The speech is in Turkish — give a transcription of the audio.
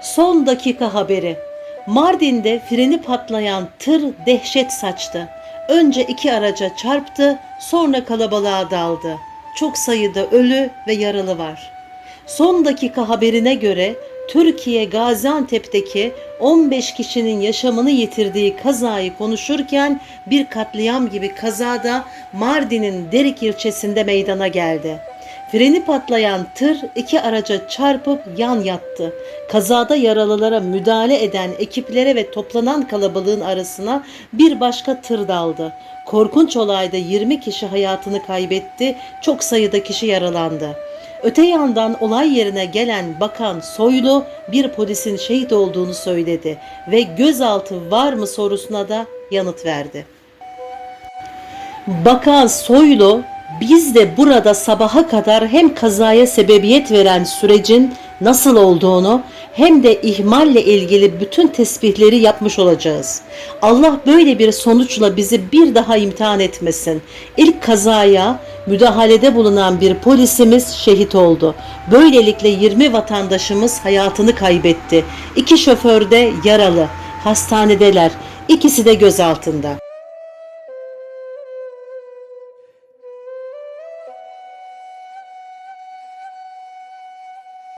Son dakika haberi. Mardin'de freni patlayan tır dehşet saçtı. Önce iki araca çarptı, sonra kalabalığa daldı. Çok sayıda ölü ve yaralı var. Son dakika haberine göre Türkiye Gaziantep'teki 15 kişinin yaşamını yitirdiği kazayı konuşurken bir katliam gibi kazada Mardin'in Derik ilçesinde meydana geldi. Freni patlayan tır iki araca çarpıp yan yattı. Kazada yaralılara müdahale eden ekiplere ve toplanan kalabalığın arasına bir başka tır daldı. Korkunç olayda 20 kişi hayatını kaybetti, çok sayıda kişi yaralandı. Öte yandan olay yerine gelen Bakan Soylu bir polisin şehit olduğunu söyledi ve gözaltı var mı sorusuna da yanıt verdi. Bakan Soylu biz de burada sabaha kadar hem kazaya sebebiyet veren sürecin nasıl olduğunu hem de ihmalle ilgili bütün tesbihleri yapmış olacağız. Allah böyle bir sonuçla bizi bir daha imtihan etmesin. İlk kazaya müdahalede bulunan bir polisimiz şehit oldu. Böylelikle 20 vatandaşımız hayatını kaybetti. İki şoför de yaralı. Hastanedeler. İkisi de gözaltında.